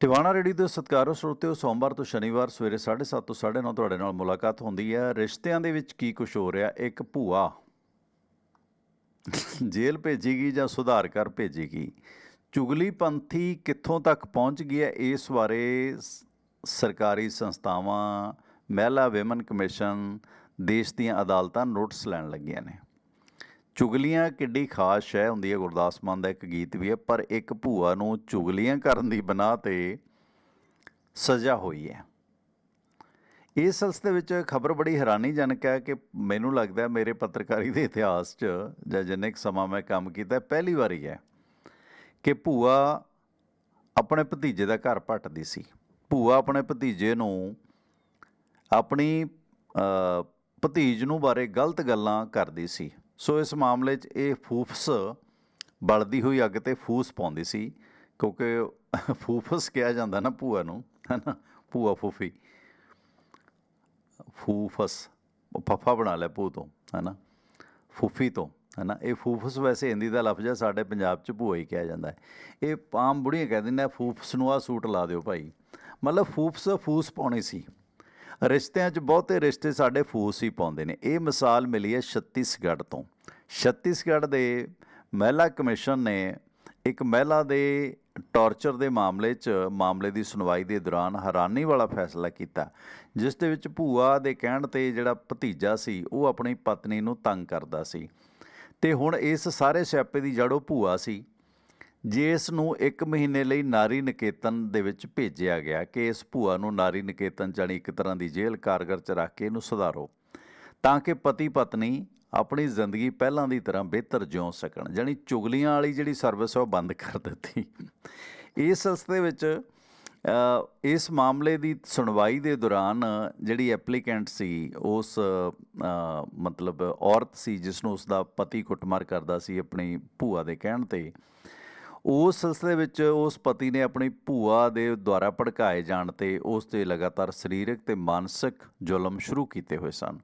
Tiwana ready ਦੇ ਸਤਿਕਾਰੋ ਸਰੋਤਿਓ ਸੋਮਵਾਰ ਤੋਂ ਸ਼ਨੀਵਾਰ ਸਵੇਰੇ 7:30 ਤੋਂ 9:30 ਤੁਹਾਡੇ ਨਾਲ ਮੁਲਾਕਾਤ ਹੁੰਦੀ ਹੈ। ਰਿਸ਼ਤਿਆਂ ਦੇ ਵਿੱਚ ਕੀ ਕੁਝ ਹੋ ਰਿਹਾ? ਇੱਕ ਭੂਆ ਜੇਲ੍ਹ ਭੇਜੀਗੀ ਜਾਂ ਸੁਧਾਰ ਕਰ ਭੇਜੇਗੀ? ਚੁਗਲੀ ਪੰਥੀ ਕਿੱਥੋਂ ਤੱਕ ਪਹੁੰਚ ਗਈ ਹੈ? ਇਸ ਬਾਰੇ ਸਰਕਾਰੀ ਸੰਸਥਾਵਾਂ, ਮਹਿਲਾ ਵਿਮਨ ਕਮਿਸ਼ਨ, ਦੇਸ਼ ਦੀਆਂ ਅਦਾਲਤਾਂ ਨੋਟਿਸ ਲੈਣ ਲੱਗੀਆਂ ਨੇ। ਚੁਗਲੀਆਂ ਕਿੱਡੀ ਖਾਸ ਸ਼ੈ ਹੁੰਦੀ ਹੈ, ਗੁਰਦਾਸ ਮਾਨ ਦਾ ਇੱਕ ਗੀਤ ਵੀ ਹੈ, ਪਰ ਇੱਕ ਭੂਆ ਨੂੰ ਚੁਗਲੀਆਂ ਕਰਨ ਦੀ ਬਣਾ ਤੇ ਸਜ਼ਾ ਹੋਈ ਹੈ। ਇਸ ਸਿਲਸਿਲੇ ਵਿੱਚ ਖਬਰ ਬੜੀ ਹੈਰਾਨੀਜਨਕ ਹੈ ਕਿ ਮੈਨੂੰ ਲੱਗਦਾ ਹੈ ਮੇਰੇ ਪੱਤਰਕਾਰੀ ਦੇ ਇਤਿਹਾਸ 'ਚ ਜਾਂ ਜਿੰਨੇ ਕੁ ਸਮਾਂ ਮੈਂ ਕੰਮ ਕੀਤਾ ਪਹਿਲੀ ਵਾਰੀ ਹੈ ਕਿ ਭੂਆ ਆਪਣੇ ਭਤੀਜੇ ਦਾ ਘਰ ਪੱਟਦੀ ਸੀ। ਭੂਆ ਆਪਣੇ ਭਤੀਜੇ ਨੂੰ ਆਪਣੀ ਭਤੀਜ ਨੂੰ ਬਾਰੇ ਗਲਤ ਗੱਲਾਂ ਕਰਦੀ ਸੀ। ਸੋ ਇਸ ਮਾਮਲੇ 'ਚ ਇਹ ਫੂਫਸ ਬਲਦੀ ਹੋਈ ਅੱਗ ਤੇ ਫੂਸ ਪਾਉਂਦੀ ਸੀ, ਕਿਉਂਕਿ ਫੂਫਸ ਕਿਹਾ ਜਾਂਦਾ ਨਾ ਭੂਆ ਨੂੰ, ਹਨਾ, ਭੂਆ ਫੂਫੀ। ਫੂਫਸ, ਉਹ ਫੱਫਾ ਬਣਾ ਲਿਆ ਭੂ ਤੋਂ, ਹਨਾ, ਫੂਫੀ ਤੋਂ, ਹਨਾ, ਇਹ ਫੂਫਸ ਵੈਸੇ ਹਿੰਦੀ ਦਾ ਲਫ਼ਜ਼ ਹੈ ਸਾਡੇ ਪੰਜਾਬ 'ਚ ਭੂਆ ਹੀ ਕਿਹਾ ਜਾਂਦਾ ਹੈ। ਇਹ ਆਮ ਬੁੜੀਆਂ ਕਹਿ ਦਿੰਦੇ ਫੂਫਸ ਨੂੰ ਆ ਸੂਟ ਲਾ ਦਿਓ ਭਾਈ। ਮਤਲਬ ਫੂਫਸ ਫੂਸ ਪਾਉਣੀ ਸੀ। ਰਿਸ਼ਤਿਆਂ 'ਚ ਬਹੁਤੇ ਰਿਸ਼ਤੇ ਸਾਡੇ ਫੂਸ ਹੀ ਪਾਉਂਦੇ ਨੇ। ਇਹ ਮਿਸਾਲ ਮਿਲੀ ਹੈ ਛੱਤੀਸਗੜ੍ਹ ਤੋਂ। ਛੱਤੀਸਗੜ੍ਹ ਦੇ ਮਹਿਲਾ ਕਮਿਸ਼ਨ ਨੇ ਇੱਕ ਮਹਿਲਾ ਦੇ ਟਾਰਚਰ ਦੇ ਮਾਮਲੇ 'ਚ ਮਾਮਲੇ ਦੀ ਸੁਣਵਾਈ ਦੇ ਦੌਰਾਨ ਹੈਰਾਨੀ ਵਾਲਾ ਫੈਸਲਾ ਕੀਤਾ, ਜਿਸ ਦੇ ਵਿੱਚ ਭੂਆ ਦੇ ਕਹਿਣ ਤੇ ਜਿਹੜਾ ਭਤੀਜਾ ਸੀ, ਉਹ ਆਪਣੀ ਪਤਨੀ ਨੂੰ ਤੰਗ ਕਰਦਾ ਸੀ। ਤੇ ਹੁਣ ਇਸ ਸਾਰੇ ਸਿਆਪੇ ਦੀ ਜੜੋ ਭੂਆ ਸੀ ਜਿਸ ਨੂੰ 1 ਮਹੀਨੇ ਲਈ ਨਾਰੀ ਨਿਕੇਤਨ ਦੇ ਵਿੱਚ ਭੇਜਿਆ ਗਿਆ ਕਿ ਇਸ ਭੂਆ ਨੂੰ ਨਾਰੀ ਨਿਕੇਤਨ ਜਾਣੀ ਇੱਕ ਤਰ੍ਹਾਂ ਦੀ ਜੇਲ੍ਹ ਕਾਰਗਰ ਚ ਰੱਖ ਕੇ ਇਹਨੂੰ ਸੁਧਾਰੋ, ਤਾਂ ਕਿ ਪਤੀ ਪਤਨੀ ਆਪਣੀ ਜ਼ਿੰਦਗੀ ਪਹਿਲਾਂ ਦੀ ਤਰ੍ਹਾਂ ਬਿਹਤਰ ਜਿਉ ਸਕਣ। ਜਾਣੀ ਚੁਗਲੀਆਂ ਵਾਲੀ ਜਿਹੜੀ ਸਰਵਿਸ ਉਹ ਬੰਦ ਕਰ ਦਿੱਤੀ। ਇਸ ਸਿਲਸਿਲੇ ਵਿੱਚ ਇਸ ਮਾਮਲੇ ਦੀ ਸੁਣਵਾਈ ਦੇ ਦੌਰਾਨ ਜਿਹੜੀ ਐਪਲੀਕੈਂਟ ਸੀ, ਉਸ ਮਤਲਬ ਔਰਤ ਸੀ ਜਿਸ ਨੂੰ ਉਸ ਦਾ ਪਤੀ ਕੁੱਟਮਾਰ ਕਰਦਾ ਸੀ ਆਪਣੀ ਭੂਆ ਦੇ ਕਹਿਣ ਤੇ, ਉਸ ਸਿਲਸਿਲੇ ਵਿੱਚ ਉਸ ਪਤੀ ਨੇ ਆਪਣੀ ਭੂਆ ਦੇ ਦੁਆਰਾ ਭੜਕਾਏ ਜਾਣ ਤੇ ਉਸ ਤੇ ਲਗਾਤਾਰ ਸਰੀਰਕ ਤੇ ਮਾਨਸਿਕ ਜ਼ੁਲਮ ਸ਼ੁਰੂ ਕੀਤੇ ਹੋਏ ਸਨ।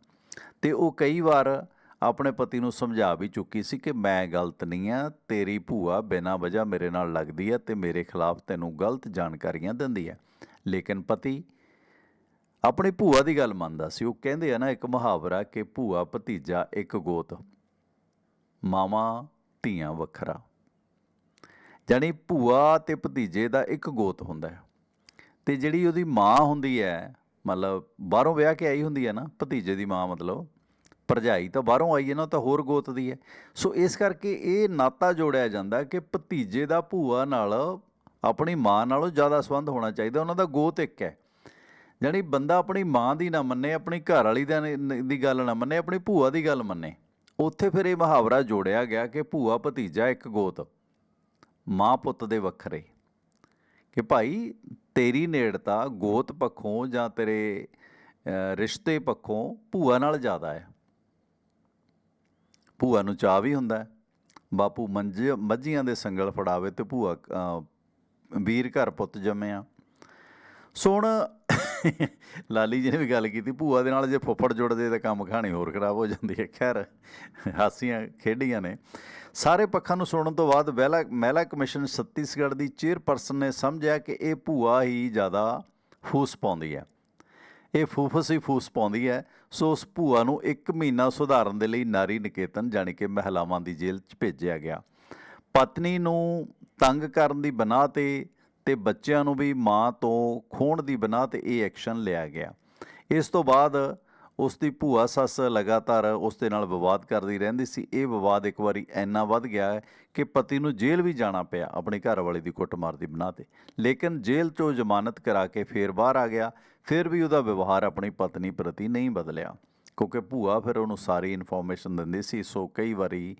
ਤੇ ਉਹ ਕਈ ਵਾਰ ਆਪਣੇ ਪਤੀ ਨੂੰ ਸਮਝਾ ਵੀ ਚੁੱਕੀ ਸੀ ਕਿ ਮੈਂ ਗਲਤ ਨਹੀਂ ਆ ਤੇਰੀ ਭੂਆ ਬਿਨਾਂ ਵਜ੍ਹਾ ਮੇਰੇ ਨਾਲ ਲੱਗਦੀ ਹੈ ਤੇ ਮੇਰੇ ਖਿਲਾਫ ਤੈਨੂੰ ਗਲਤ ਜਾਣਕਾਰੀਆਂ ਦਿੰਦੀ ਹੈ। ਲੇਕਿਨ ਪਤੀ ਆਪਣੀ ਭੂਆ ਦੀ ਗੱਲ ਮੰਨਦਾ ਸੀ। ਉਹ ਕਹਿੰਦੇ ਆ ਨਾ, ਇੱਕ ਮੁਹਾਵਰਾ ਕਿ ਭੂਆ ਭਤੀਜਾ ਇੱਕ ਗੋਤ ਮਾਮਾ ਧੀਆਂ ਵੱਖਰਾ। ਜਾਣੀ ਭੂਆ ਤੇ ਭਤੀਜੇ ਦਾ ਇੱਕ ਗੋਤ ਹੁੰਦਾ ਹੈ। ਤੇ ਜਿਹੜੀ ਉਹਦੀ ਮਾਂ ਹੁੰਦੀ ਹੈ, ਮਤਲਬ ਬਾਹਰੋਂ ਵਿਆਹ ਕੇ ਆਈ ਹੁੰਦੀ ਹੈ ਨਾ, ਭਤੀਜੇ ਦੀ ਮਾਂ ਮਤਲਬ ਭਰਜਾਈ ਤਾਂ ਬਾਹਰੋਂ ਆਈ ਹੈ ਨਾ ਤਾਂ ਹੋਰ ਗੋਤ ਦੀ ਹੈ। ਸੋ ਇਸ ਕਰਕੇ ਇਹ ਨਾਤਾ ਜੋੜਿਆ ਜਾਂਦਾ ਕਿ ਭਤੀਜੇ ਦਾ ਭੂਆ ਨਾਲ ਆਪਣੀ ਮਾਂ ਨਾਲੋਂ ਜ਼ਿਆਦਾ ਸੰਬੰਧ ਹੋਣਾ ਚਾਹੀਦਾ, ਉਹਨਾਂ ਦਾ ਗੋਤ ਇੱਕ ਹੈ। ਜਾਣੀ ਬੰਦਾ ਆਪਣੀ ਮਾਂ ਦੀ ਨਾ ਮੰਨੇ, ਆਪਣੀ ਘਰ ਵਾਲੀ ਦਾ ਦੀ ਗੱਲ ਨਾ ਮੰਨੇ, ਆਪਣੀ ਭੂਆ ਦੀ ਗੱਲ ਮੰਨੇ। ਉੱਥੇ ਫਿਰ ਇਹ ਮੁਹਾਵਰਾ ਜੋੜਿਆ ਗਿਆ ਕਿ ਭੂਆ, ਭਤੀਜਾ ਇੱਕ ਗੋਤ, ਮਾਂ ਪੁੱਤ ਦੇ ਵੱਖਰੇ। ਕਿ ਭਾਈ, ਤੇਰੀ ਨੇੜਤਾ ਗੋਤ ਪੱਖੋਂ ਜਾਂ ਤੇਰੇ ਰਿਸ਼ਤੇ ਪੱਖੋਂ ਭੂਆ ਨਾਲ ਜ਼ਿਆਦਾ ਹੈ। ਭੂਆ ਨੂੰ ਚਾਅ ਵੀ ਹੁੰਦਾ ਬਾਪੂ ਮੰਝ ਮੱਝੀਆਂ ਦੇ ਸੰਗਲ ਫੜਾਵੇ ਤੇ ਭੂਆ ਵੀਰ ਘਰ ਪੁੱਤ ਜੰਮਿਆ ਸੁਣ ਲਾਲੀ ਜੀ ਨੇ ਵੀ ਗੱਲ ਕੀਤੀ, ਭੂਆ ਦੇ ਨਾਲ ਜੇ ਫੁੱਫੜ ਜੁੜਦੇ ਤਾਂ ਕੰਮ ਕਹਾਣੀ ਹੋਰ ਖਰਾਬ ਹੋ ਜਾਂਦੀ ਹੈ। ਖੈਰ, ਹਾਸੀਆਂ ਖੇਡੀਆਂ ਨੇ। ਸਾਰੇ ਪੱਖਾਂ ਨੂੰ ਸੁਣਨ ਤੋਂ ਬਾਅਦ ਮਹਿਲਾ ਮਹਿਲਾ ਕਮਿਸ਼ਨ ਛੱਤੀਸਗੜ੍ਹ ਦੀ ਚੇਅਰਪਰਸਨ ਨੇ ਸਮਝਿਆ ਕਿ ਇਹ ਭੂਆ ਹੀ ਜ਼ਿਆਦਾ ਫੂਸ ਪਾਉਂਦੀ ਹੈ। ਇਹ ਫੂਫਸ ਹੀ ਫੂਸ ਪਾਉਂਦੀ ਹੈ, ਸੋ ਉਸ ਭੂਆ ਨੂੰ 1 ਮਹੀਨਾ ਸੁਧਾਰਨ ਦੇ ਲਈ ਨਾਰੀ ਨਿਕੇਤਨ ਜਾਣੀ ਕਿ ਮਹਿਲਾਵਾਂ ਦੀ ਜੇਲ੍ਹ 'ਚ ਭੇਜਿਆ ਗਿਆ। ਪਤਨੀ ਨੂੰ ਤੰਗ ਕਰਨ ਦੀ ਬਣਾ ਤੇ ਤੇ ਬੱਚਿਆਂ ਨੂੰ ਵੀ ਮਾਂ ਤੋਂ ਖੋਣ ਦੀ ਬਣਾ ਤੇ ਇਹ ਐਕਸ਼ਨ ਲਿਆ ਗਿਆ। ਇਸ ਤੋਂ ਬਾਅਦ ਉਸ ਦੀ ਭੂਆ ਸੱਸ ਲਗਾਤਾਰ ਉਸ ਦੇ ਨਾਲ ਵਿਵਾਦ ਕਰਦੀ ਰਹਿੰਦੀ ਸੀ। ਇਹ ਵਿਵਾਦ ਇੱਕ ਵਾਰੀ ਇੰਨਾ ਵੱਧ ਗਿਆ ਹੈ ਕਿ ਪਤੀ ਨੂੰ ਜੇਲ੍ਹ ਵੀ ਜਾਣਾ ਪਿਆ, ਆਪਣੀ ਘਰਵਾਲੀ ਦੀ ਕੁੱਟਮਾਰ ਦੀ ਬਣਾ ਤੇ। ਲੇਕਿਨ ਜੇਲ੍ਹ ਚੋਂ ਜ਼ਮਾਨਤ ਕਰਾ ਕੇ ਫੇਰ ਬਾਹਰ ਆ ਗਿਆ। ਫਿਰ ਵੀ ਉਹਦਾ ਵਿਵਹਾਰ ਆਪਣੀ ਪਤਨੀ ਪ੍ਰਤੀ ਨਹੀਂ ਬਦਲਿਆ, ਕਿਉਂਕਿ ਭੂਆ ਫਿਰ ਉਹਨੂੰ ਸਾਰੀ ਇਨਫੋਰਮੇਸ਼ਨ ਦਿੰਦੀ ਸੀ, ਸੋ ਕਈ ਵਾਰੀ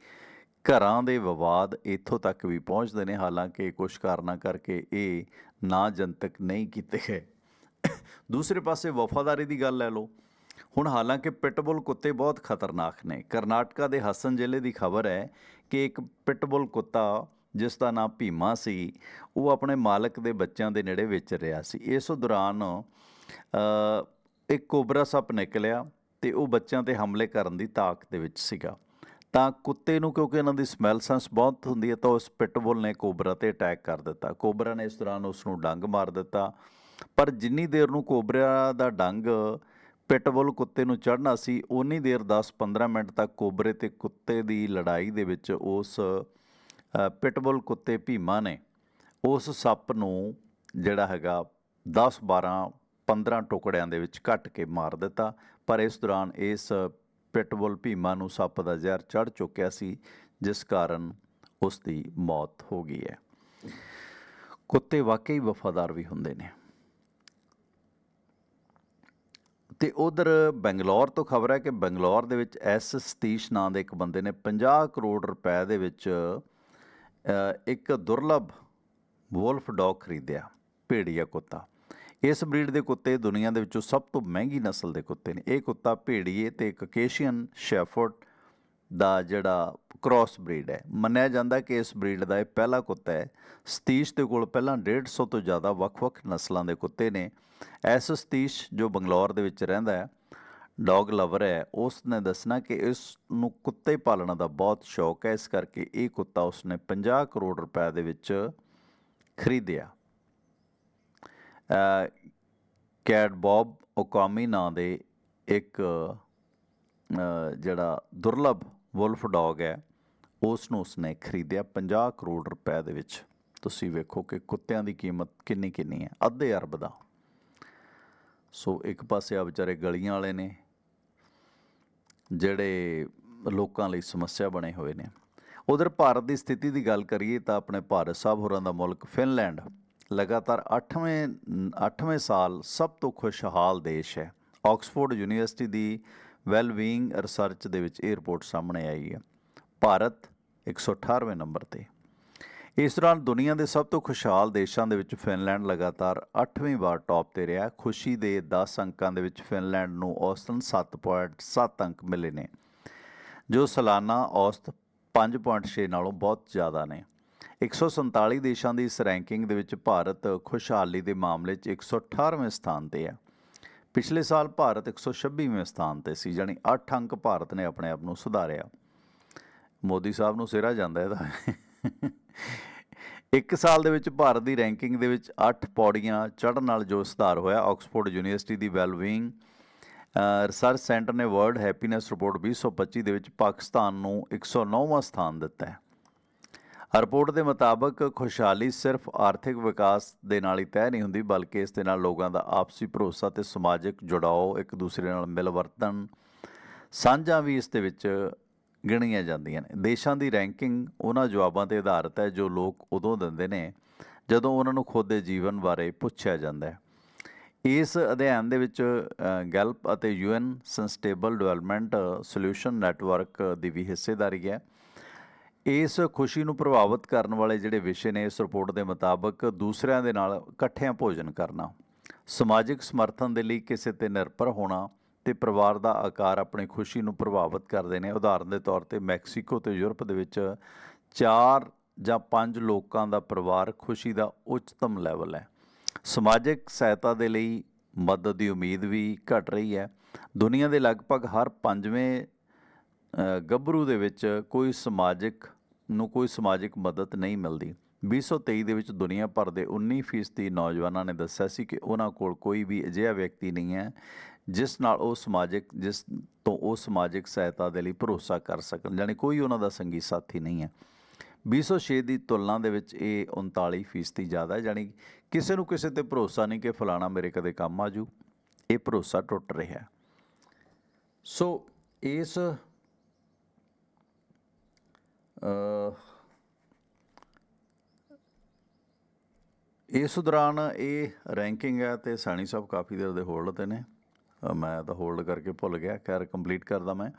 ਘਰਾਂ ਦੇ ਵਿਵਾਦ ਇੱਥੋਂ ਤੱਕ ਵੀ ਪਹੁੰਚਦੇ ਨੇ, ਹਾਲਾਂਕਿ ਕੁਝ ਕਾਰਨਾਂ ਕਰਕੇ ਇਹ ਨਾ ਜਨਤਕ ਨਹੀਂ ਕੀਤੇ ਗਏ। ਦੂਸਰੇ ਪਾਸੇ ਵਫਾਦਾਰੀ ਦੀ ਗੱਲ ਲੈ ਲਓ। ਹੁਣ ਹਾਲਾਂਕਿ ਪਿਟਬੁਲ ਕੁੱਤੇ ਬਹੁਤ ਖਤਰਨਾਕ ਨੇ। ਕਰਨਾਟਕਾ ਦੇ ਹਸਨ ਜ਼ਿਲ੍ਹੇ ਦੀ ਖਬਰ ਹੈ ਕਿ ਇੱਕ ਪਿਟਬੁਲ ਕੁੱਤਾ, ਜਿਸ ਦਾ ਨਾਮ ਭੀਮਾ ਸੀ, ਉਹ ਆਪਣੇ ਮਾਲਕ ਦੇ ਬੱਚਿਆਂ ਦੇ ਨੇੜੇ ਵਿਚਰ ਰਿਹਾ ਸੀ। ਇਸ ਦੌਰਾਨ ਇੱਕ ਕੋਬਰਾ ਸੱਪ ਨਿਕਲਿਆ ਤੇ ਉਹ ਬੱਚਿਆਂ ਤੇ ਹਮਲੇ ਕਰਨ ਦੀ ਤਾਕ ਦੇ ਵਿੱਚ ਸੀਗਾ। ਤਾਂ ਕੁੱਤੇ ਨੂੰ ਕਿਉਂਕਿ ਇਹਨਾਂ ਦੀ ਸਮੈਲ ਸੈਂਸ ਬਹੁਤ ਹੁੰਦੀ ਹੈ ਤਾਂ ਉਸ ਪਿਟਬੁਲ ਨੇ ਕੋਬਰਾ ਤੇ ਅਟੈਕ ਕਰ ਦਿੱਤਾ। ਕੋਬਰਾ ਨੇ ਇਸ ਦੌਰਾਨ ਉਸ ਨੂੰ ਡੰਗ ਮਾਰ ਦਿੱਤਾ। ਪਰ ਜਿੰਨੀ ਦੇਰ ਨੂੰ ਕੋਬਰਾ ਦਾ ਡੰਗ ਪਿਟਬੁਲ ਕੁੱਤੇ ਨੂੰ ਚੜ੍ਹਨਾ ਸੀ ਉਨੀ ਦੇਰ 10-15 ਮਿੰਟ ਤੱਕ ਕੋਬਰੇ ਤੇ ਕੁੱਤੇ ਦੀ ਲੜਾਈ ਦੇ ਵਿੱਚ ਉਸ ਅ, ਪਿਟਬੁਲ ਕੁੱਤੇ ਭੀਮਾ ਨੇ ਉਸ ਸੱਪ ਨੂੰ ਜਿਹੜਾ ਹੈਗਾ 10 12 15 ਟੁਕੜਿਆਂ ਦੇ ਵਿੱਚ ਕੱਟ ਕੇ ਮਾਰ ਦਿੱਤਾ, ਪਰ ਇਸ ਦੌਰਾਨ ਇਸ ਪਿਟਬੁਲ ਭੀਮਾ ਨੂੰ ਸੱਪ ਦਾ ਜ਼ਹਿਰ ਚੜ ਚੁੱਕਿਆ ਸੀ, ਜਿਸ ਕਾਰਨ ਉਸ ਦੀ ਮੌਤ ਹੋ ਗਈ ਹੈ। ਕੁੱਤੇ ਵਾਕਈ ਵਫਾਦਾਰ ਵੀ ਹੁੰਦੇ ਨੇ। ਤੇ ਉਧਰ ਬੰਗਲੌਰ ਤੋਂ ਖਬਰ ਹੈ ਕਿ ਬੰਗਲੌਰ ਦੇ ਵਿੱਚ ਐਸ ਸਤੀਸ਼ ਨਾਂ ਦੇ ਇੱਕ ਬੰਦੇ ਨੇ 50 ਕਰੋੜ ਰੁਪਏ ਦੇ ਵਿੱਚ ਇੱਕ ਦੁਰਲੱਭ ਵੋਲਫ ਡੌਗ ਖਰੀਦਿਆ, ਭੇੜੀਆ ਕੁੱਤਾ। ਇਸ ਬਰੀਡ ਦੇ ਕੁੱਤੇ ਦੁਨੀਆ ਦੇ ਵਿੱਚੋਂ ਸਭ ਤੋਂ ਮਹਿੰਗੀ ਨਸਲ ਦੇ ਕੁੱਤੇ ਨੇ। ਇਹ ਕੁੱਤਾ ਭੇੜੀਏ ਤੇ ਕਕੇਸ਼ੀਅਨ ਸ਼ੈਫਰਡ ਦਾ ਜਿਹੜਾ ਕ੍ਰਾਸ ਬਰੀਡ ਹੈ। ਮੰਨਿਆ ਜਾਂਦਾ ਕਿ ਇਸ ਬਰੀਡ ਦਾ ਇਹ ਪਹਿਲਾ ਕੁੱਤਾ ਹੈ। ਸਤੀਸ਼ ਦੇ ਕੋਲ ਪਹਿਲਾਂ 150 ਤੋਂ ਜ਼ਿਆਦਾ ਵੱਖ-ਵੱਖ ਨਸਲਾਂ ਦੇ ਕੁੱਤੇ ਨੇ। ਐਸ ਸਤੀਸ਼ ਜੋ ਬੰਗਲੌਰ ਦੇ ਵਿੱਚ ਰਹਿੰਦਾ ਹੈ, ਡੌਗ ਲਵਰ ਹੈ ਉਸ ਨੇ ਦੱਸਣਾ ਕਿ ਇਸ ਨੂੰ ਕੁੱਤੇ ਪਾਲਣ ਦਾ ਬਹੁਤ ਸ਼ੌਕ ਹੈ। ਇਸ ਕਰਕੇ ਇਹ ਕੁੱਤਾ ਉਸਨੇ 50 ਕਰੋੜ ਰੁਪਏ ਦੇ ਵਿੱਚ ਖਰੀਦਿਆ। ਕੈਟ ਬੌਬ ਓਕਾਮੀ ਨਾਂ ਦੇ ਇੱਕ ਜਿਹੜਾ ਦੁਰਲੱਭ ਵੁਲਫ ਡੌਗ ਹੈ ਉਸ ਨੂੰ ਉਸਨੇ ਖਰੀਦਿਆ 50 ਕਰੋੜ ਰੁਪਏ ਦੇ ਵਿੱਚ। ਤੁਸੀਂ ਵੇਖੋ ਕਿ ਕੁੱਤਿਆਂ ਦੀ ਕੀਮਤ ਕਿੰਨੀ ਕਿੰਨੀ ਹੈ, ਅੱਧੇ ਅਰਬ ਦਾ। ਸੋ ਇੱਕ ਪਾਸੇ ਆ ਵਿਚਾਰੇ ਗਲੀਆਂ ਵਾਲੇ ਨੇ, ਜਿਹੜੇ ਲੋਕਾਂ ਲਈ ਸਮੱਸਿਆ ਬਣੇ ਹੋਏ ਨੇ। ਉਧਰ ਭਾਰਤ ਦੀ ਸਥਿਤੀ ਦੀ ਗੱਲ ਕਰੀਏ ਤਾਂ ਆਪਣੇ ਭਾਰਤ ਸਾਹਿਬ ਹੋਰਾਂ ਦਾ ਮੁਲਕ ਫਿਨਲੈਂਡ ਲਗਾਤਾਰ 8ਵੇਂ 8ਵੇਂ ਸਾਲ ਸਭ ਤੋਂ ਖੁਸ਼ਹਾਲ ਦੇਸ਼ ਹੈ। ਆਕਸਫੋਰਡ ਯੂਨੀਵਰਸਿਟੀ ਦੀ ਵੈਲਬੀਇੰਗ ਰਿਸਰਚ ਦੇ ਵਿੱਚ ਇਹ ਰਿਪੋਰਟ ਸਾਹਮਣੇ ਆਈ ਹੈ। ਭਾਰਤ 118ਵੇਂ ਨੰਬਰ ਤੇ। ਇਸ ਦੌਰਾਨ ਦੁਨੀਆ ਦੇ ਸਭ ਤੋਂ ਖੁਸ਼ਹਾਲ ਦੇਸ਼ਾਂ ਦੇ ਵਿੱਚ ਫਿਨਲੈਂਡ ਲਗਾਤਾਰ 8ਵੀਂ ਵਾਰ ਟੌਪ ਤੇ ਰਿਹਾ ਖੁਸ਼ੀ ਦੇ 10 ਅੰਕਾਂ ਦੇ ਵਿੱਚ ਫਿਨਲੈਂਡ ਨੂੰ ਔਸਤਨ 7.7 ਅੰਕ ਮਿਲੇ ਨੇ, ਜੋ ਸਾਲਾਨਾ ਔਸਤ 5.6 ਨਾਲੋਂ ਬਹੁਤ ਜ਼ਿਆਦਾ ਨੇ। 147 ਦੇਸ਼ਾਂ ਦੀ ਇਸ ਰੈਂਕਿੰਗ ਦੇ ਵਿੱਚ ਭਾਰਤ ਖੁਸ਼ਹਾਲੀ ਦੇ ਮਾਮਲੇ 'ਚ 118ਵੇਂ ਸਥਾਨ ਤੇ ਹੈ। ਪਿਛਲੇ ਸਾਲ ਭਾਰਤ 126ਵੇਂ ਸਥਾਨ ਤੇ ਸੀ ਜਾਨੀ 8 ਅੰਕ ਭਾਰਤ ਨੇ ਆਪਣੇ ਆਪ ਨੂੰ ਸੁਧਾਰਿਆ। ਮੋਦੀ ਸਾਹਿਬ ਨੂੰ ਸਿਰਾ ਜਾਂਦਾ ਇਹਦਾ ਇੱਕ ਸਾਲ ਦੇ ਵਿੱਚ ਭਾਰਤ ਦੀ ਰੈਂਕਿੰਗ ਦੇ ਵਿੱਚ 8 ਪੌੜੀਆਂ ਚੜ੍ਹਨ ਨਾਲ ਜੋ ਸੁਧਾਰ ਹੋਇਆ, ਆਕਸਫੋਰਡ ਯੂਨੀਵਰਸਿਟੀ ਦੀ ਵੈਲਵਿੰਗ ਰਿਸਰਚ ਸੈਂਟਰ ਨੇ ਵਰਲਡ ਹੈਪੀਨੈਸ ਰਿਪੋਰਟ 2025 ਦੇ ਵਿੱਚ ਪਾਕਿਸਤਾਨ ਨੂੰ 109ਵਾਂ ਸਥਾਨ ਦਿੱਤਾ ਹੈ। ਰਿਪੋਰਟ ਦੇ ਮੁਤਾਬਕ ਖੁਸ਼ਹਾਲੀ ਸਿਰਫ ਆਰਥਿਕ ਵਿਕਾਸ ਦੇ ਨਾਲ ਹੀ ਤੈਅ ਨਹੀਂ ਹੁੰਦੀ, ਬਲਕਿ ਇਸ ਦੇ ਨਾਲ ਲੋਕਾਂ ਦਾ ਆਪਸੀ ਭਰੋਸਾ ਤੇ ਸਮਾਜਿਕ ਜੁੜਾਓ ਇੱਕ ਦੂਸਰੇ ਨਾਲ ਮਿਲ ਵਰਤਨ ਸਾਂਝਾਂ ਵੀ ਇਸ ਦੇ ਵਿੱਚ ਗਿਣੀਆਂ ਜਾਂਦੀਆਂ ਨੇ। ਦੇਸ਼ਾਂ ਦੀ ਰੈਂਕਿੰਗ ਉਹਨਾਂ ਜਵਾਬਾਂ ਤੇ ਆਧਾਰਿਤ ਹੈ ਜੋ ਲੋਕ ਉਦੋਂ ਦਿੰਦੇ ਨੇ ਜਦੋਂ ਉਹਨਾਂ ਨੂੰ ਖੁਦ ਦੇ ਜੀਵਨ ਬਾਰੇ ਪੁੱਛਿਆ ਜਾਂਦਾ ਹੈ। ਇਸ ਅਧਿਐਨ ਦੇ ਵਿੱਚ ਗੈਲਪ ਅਤੇ UN sustainable development solution network ਦੀ ਵੀ ਹਿੱਸੇਦਾਰੀ ਹੈ। ਇਸ ਖੁਸ਼ੀ ਨੂੰ ਪ੍ਰਭਾਵਿਤ ਕਰਨ ਵਾਲੇ ਜਿਹੜੇ ਵਿਸ਼ੇ ਨੇ ਇਸ ਰਿਪੋਰਟ ਦੇ ਮੁਤਾਬਕ ਦੂਸਰਿਆਂ ਦੇ ਨਾਲ ਇਕੱਠਿਆਂ ਭੋਜਨ ਕਰਨਾ, ਸਮਾਜਿਕ ਸਮਰਥਨ ਦੇ ਲਈ ਕਿਸੇ ਤੇ ਨਿਰਭਰ ਹੋਣਾ ਤੇ ਪਰਿਵਾਰ ਦਾ ਆਕਾਰ ਆਪਣੀ ਖੁਸ਼ੀ ਨੂੰ ਪ੍ਰਭਾਵਿਤ ਕਰਦੇ ਨੇ। ਉਦਾਹਰਨ ਦੇ ਤੌਰ ਤੇ ਮੈਕਸੀਕੋ ਤੇ ਯੂਰਪ ਦੇ ਵਿੱਚ 4 ਜਾਂ 5 ਲੋਕਾਂ ਦਾ ਪਰਿਵਾਰ ਖੁਸ਼ੀ ਦਾ ਉੱਚਤਮ ਲੈਵਲ ਹੈ। ਸਮਾਜਿਕ ਸਹਾਇਤਾ ਦੇ ਲਈ ਮਦਦ ਦੀ ਉਮੀਦ ਵੀ ਘਟ ਰਹੀ ਹੈ। ਦੁਨੀਆ ਦੇ ਲਗਭਗ ਹਰ ਪੰਜਵੇਂ ਗੱਭਰੂ ਦੇ ਵਿੱਚ ਕੋਈ ਸਮਾਜਿਕ ਨੂੰ ਕੋਈ ਸਮਾਜਿਕ ਮਦਦ ਨਹੀਂ ਮਿਲਦੀ। 2023 ਦੇ ਵਿੱਚ ਦੁਨੀਆ ਭਰ ਦੇ 19% ਨੌਜਵਾਨਾਂ ਨੇ ਦੱਸਿਆ ਸੀ ਕਿ ਉਹਨਾਂ ਕੋਲ ਕੋਈ ਵੀ ਅਜਿਹਾ ਵਿਅਕਤੀ ਨਹੀਂ ਹੈ, ਜਿਸ ਨਾਲ ਉਹ ਸਮਾਜਿਕ, ਜਿਸ ਤੋਂ ਉਹ ਸਮਾਜਿਕ ਸਹਾਇਤਾ ਦੇ ਲਈ ਭਰੋਸਾ ਕਰ ਸਕਣ, ਯਾਨੀ ਕੋਈ ਉਹਨਾਂ ਦਾ ਸੰਗੀ ਸਾਥੀ ਨਹੀਂ ਹੈ। 2006 ਦੀ ਤੁਲਨਾ ਦੇ ਵਿੱਚ ਇਹ 39% ਜ਼ਿਆਦਾ ਹੈ, ਯਾਨੀ ਕਿਸੇ ਨੂੰ ਕਿਸੇ ਤੇ ਭਰੋਸਾ ਨਹੀਂ ਕਿ ਫਲਾਣਾ ਮੇਰੇ ਕਦੇ ਕੰਮ ਆਜੂ। ਇਹ ਭਰੋਸਾ ਟੁੱਟ ਰਿਹਾ ਸੋ ਇਸ ਇਸ ਦੌਰਾਨ ਇਹ ਰੈਂਕਿੰਗ ਹੈ ਤੇ ਸਾਣੀ ਸਾਹਿਬ ਕਾਫੀ ਦੇਰ ਦੇ ਹੋਲਡ ਤੇ ਨੇ। ਮੈਂ ਤਾਂ ਹੋਲਡ ਕਰਕੇ ਭੁੱਲ ਗਿਆ। ਖੈਰ, ਕੰਪਲੀਟ ਕਰਦਾ ਮੈਂ।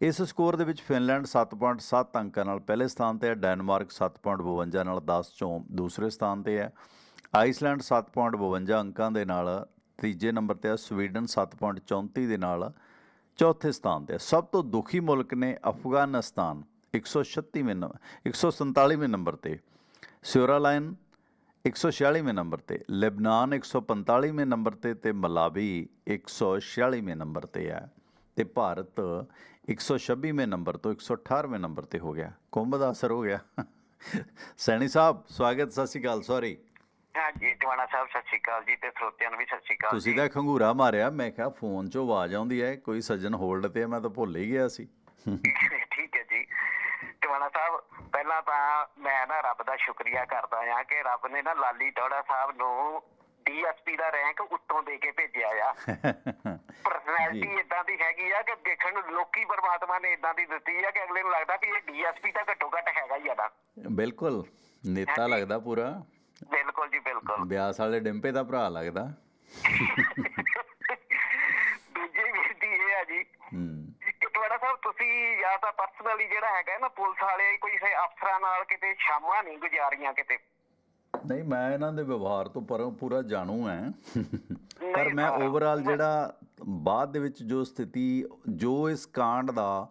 ਇਸ ਸਕੋਰ ਦੇ ਵਿੱਚ ਫਿਨਲੈਂਡ 7.7 ਅੰਕਾਂ ਨਾਲ ਪਹਿਲੇ ਸਥਾਨ ਤੇ ਹੈ, ਡੈਨਮਾਰਕ 7.52 ਨਾਲ 10 ਚੋਂ ਦੂਸਰੇ ਸਥਾਨ ਤੇ ਹੈ। ਆਈਸਲੈਂਡ 7.52 ਅੰਕਾਂ ਦੇ ਨਾਲ ਤੀਜੇ ਨੰਬਰ ਤੇ ਹੈ, ਸਵੀਡਨ 7.34 ਦੇ ਨਾਲ ਚੌਥੇ ਸਥਾਨ ਤੇ ਹੈ। ਸਭ ਤੋਂ ਦੁਖੀ ਮੁਲਕ ਨੇ ਅਫਗਾਨਿਸਤਾਨ। 136ਵੇਂ ਨੰਬਰ 147ਵੇਂ ਨੰਬਰ ਤੇ ਸਿਓਰਾਲਾਈਨ 146ਵੇਂ ਨੰਬਰ ਤੇ ਲੈਬਨਾਨ 145ਵੇਂ ਨੰਬਰ ਤੇ ਤੇ ਮਲਾਵੀ 146ਵੇਂ ਨੰਬਰ ਤੇ ਹੈ ਤੇ ਭਾਰਤ 126ਵੇਂ ਨੰਬਰ ਤੋਂ 118ਵੇਂ ਨੰਬਰ ਤੇ ਹੋ ਗਿਆ। ਕੁੰਭ ਦਾ ਅਸਰ ਹੋ ਗਿਆ। ਸੈਣੀ ਸਾਹਿਬ ਸਵਾਗਤ ਸਤਿ ਸ਼੍ਰੀ ਅਕਾਲ ਸੌਰੀ। ਹਾਂਜੀ ਟਵਾਣਾ ਸਾਹਿਬ ਸਤਿ ਸ਼੍ਰੀ ਅਕਾਲ ਜੀ ਤੇ ਸਰੋਤਿਆਂ ਨੂੰ ਵੀ ਸਤਿ ਸ਼੍ਰੀ ਅਕਾਲ ਤੁਸੀਂ। ਤਾਂ ਖੰਗੂਰਾ ਮਾਰਿਆ ਮੈਂ ਕਿਹਾ ਫੋਨ 'ਚੋਂ ਆਵਾਜ਼ ਆਉਂਦੀ ਹੈ ਕੋਈ ਸੱਜਣ ਹੋਲਡ ਤੇ ਮੈਂ ਤਾਂ ਭੁੱਲ ਹੀ ਗਿਆ ਸੀ। ਟਵਾਣਾ ਸਾਹਿਬ ਪਹਿਲਾਂ ਤਾਂ ਮੈਂ ਨਾ ਰੱਬ ਦਾ ਸ਼ੁਕਰੀਆ ਕਰਦਾ ਆ ਕਿ ਰੱਬ ਨੇ ਨਾ ਲਾਲੀ ਟੋੜਾ ਸਾਹਿਬ ਨੂੰ ਡੀਐਸਪੀ ਦਾ ਰੈਂਕ ਉੱਤੋਂ ਦੇ ਕੇ ਭੇਜਿਆ ਆ। ਪਰਸਨੈਲਿਟੀ ਇਦਾਂ ਦੀ ਹੈਗੀ ਆ ਕਿ ਦੇਖਣ ਨੂੰ ਲੋਕੀ ਪਰਮਾਤਮਾ ਨੇ ਇਦਾਂ ਦੀ ਦਿੱਤੀ ਆ ਕਿ ਅਗਲੇ ਨੂੰ ਲੱਗਦਾ ਵੀ ਇਹ ਡੀਐਸਪੀ ਤਾਂ ਘੱਟੋ ਘੱਟ ਹੈਗਾ ਹੀ ਆ ਨਾ। ਬਿਲਕੁਲ ਨੇਤਾ ਲੱਗਦਾ ਪੂਰਾ। ਬਿਲਕੁਲ ਜੀ ਬਿਲਕੁਲ। ਬਿਆਸ ਵਾਲੇ ਡਿੰਪੇ ਦਾ ਭਰਾ ਲੱਗਦਾ। ਦੂਜੀ ਬੇਨਤੀ ਇਹ ਆ ਜੀ। ਹੂੰ। ਸਾਹਿਬ ਤੁਸੀਂ ਜਾਂ ਤਾਂ ਪਰਸਨਲੀ ਜਿਹੜਾ ਹੈਗਾ ਨਾ ਪੁਲਿਸ ਵਾਲੇ ਕੋਈ ਸੇ ਅਫਸਰਾਂ ਨਾਲ ਕਿਤੇ ਸ਼ਾਮਾਂ ਨਹੀਂ ਗੁਜ਼ਾਰੀਆਂ ਕਿਤੇ। ਨਹੀਂ ਮੈਂ ਇਹਨਾਂ ਦੇ ਵਿਵਹਾਰ ਤੋਂ ਪਰ ਪੂਰਾ ਜਾਣੂ ਹਾਂ। ਪਰ ਮੈਂ ਓਵਰਆਲ ਜਿਹੜਾ ਬਾਅਦ ਦੇ ਵਿੱਚ ਜੋ ਸਥਿਤੀ ਜੋ ਇਸ ਕਾਂਡ ਦਾ